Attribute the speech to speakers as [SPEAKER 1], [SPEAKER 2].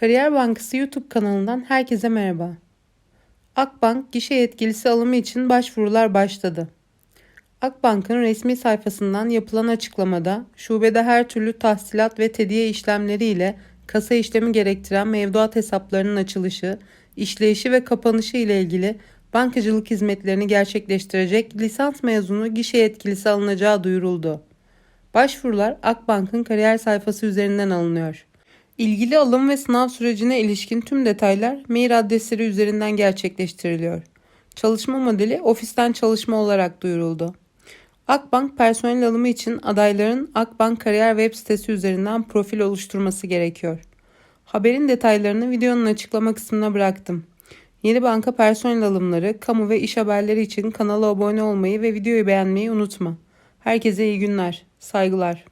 [SPEAKER 1] Kariyer Bankası YouTube kanalından herkese merhaba. Akbank gişe yetkilisi alımı için başvurular başladı. Akbank'ın resmi sayfasından yapılan açıklamada şubede her türlü tahsilat ve tediye işlemleri ile kasa işlemi gerektiren mevduat hesaplarının açılışı, işleyişi ve kapanışı ile ilgili bankacılık hizmetlerini gerçekleştirecek lisans mezunu gişe yetkilisi alınacağı duyuruldu. Başvurular Akbank'ın kariyer sayfası üzerinden alınıyor. İlgili alım ve sınav sürecine ilişkin tüm detaylar mail adresleri üzerinden gerçekleştiriliyor. Çalışma modeli ofisten çalışma olarak duyuruldu. Akbank personel alımı için adayların Akbank Kariyer web sitesi üzerinden profil oluşturması gerekiyor. Haberin detaylarını videonun açıklama kısmına bıraktım. Yeni banka personel alımları, kamu ve iş haberleri için kanala abone olmayı ve videoyu beğenmeyi unutma. Herkese iyi günler. Saygılar.